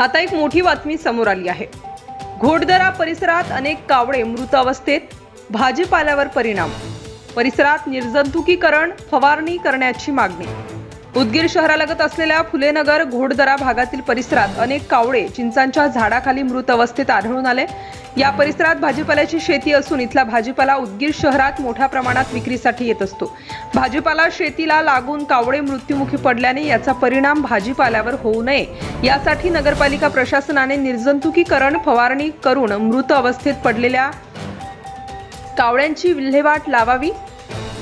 आता एक मोठी बातमी समोर आली आहे. घोडदरा परिसरात अनेक कावळे मृत अवस्थेत भाजीपाल्यावर परिणाम. परिसरात निर्जंतुकीकरण फवारणी करण्याची मागणी. उदगीर शहरालगत असलेल्या फुलेनगर घोडदरा भागातील परिसरात अनेक कावळे चिंचांच्या झाडाखाली मृत अवस्थेत आढळून आले. या परिसरात भाजीपाल्याची शेती असून इथला भाजीपाला उदगीर शहरात मोठ्या प्रमाणात विक्रीसाठी येत असतो. भाजीपाला शेतीला लागून कावळे मृत्युमुखी पडल्याने याचा परिणाम भाजीपाल्यावर होऊ नये. यासाठी नगरपालिका प्रशासनाने निर्जंतुकीकरण फवारणी करून मृत अवस्थेत पडलेल्या कावळ्यांची विल्हेवाट लावावी.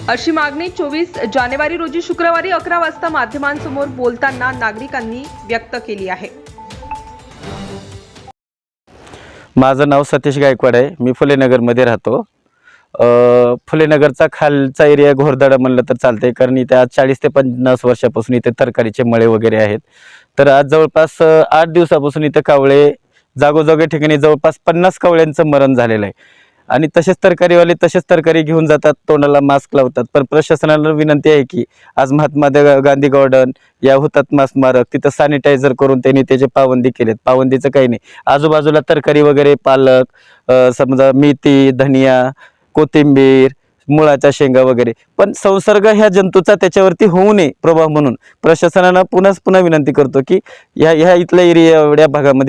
अशी मागणी चोवीस जानेवारी रोजी शुक्रवारी अकरा वाजता माध्यमांसमोर बोलताना नागरिकांनी व्यक्त केली आहे. माझं नाव सतीश गायकवाड आहे. मी फुलेनगरमध्ये राहतो. फुलेनगरचा खालचा एरिया घोरदाडा म्हणलं तर चालते कारण इथे आज चाळीस ते पन्नास वर्षापासून इथे तरकारीचे मळे वगैरे आहेत. तर आज जवळपास आठ दिवसापासून इथे कावळे जागोजागी ठिकाणी जवळपास पन्नास कावळ्यांचं मरण झालेलं आहे. आणि तसेच तरकारीवाले तसेच तरकारी घेऊन जातात तोंडाला मास्क लावतात. पण प्रशासनाला विनंती आहे की आज महात्मा गांधी गार्डन या हुतात्मा स्मारक तिथं सॅनिटायझर करून त्यांनी त्याचे पावंदी केलेत. पावंदीचं काही नाही. आजूबाजूला तरकारी वगैरे पालक समजा मेथी धनिया कोथिंबीर मुळाच्या शेंगा वगैरे. पण संसर्ग ह्या जंतूचा त्याच्यावरती होऊ नये प्रभाव म्हणून. प्रशासनानं पुन्हा पुन्हा विनंती करतो की ह्या ह्या इथल्या एरिया एवढ्या भागामध्ये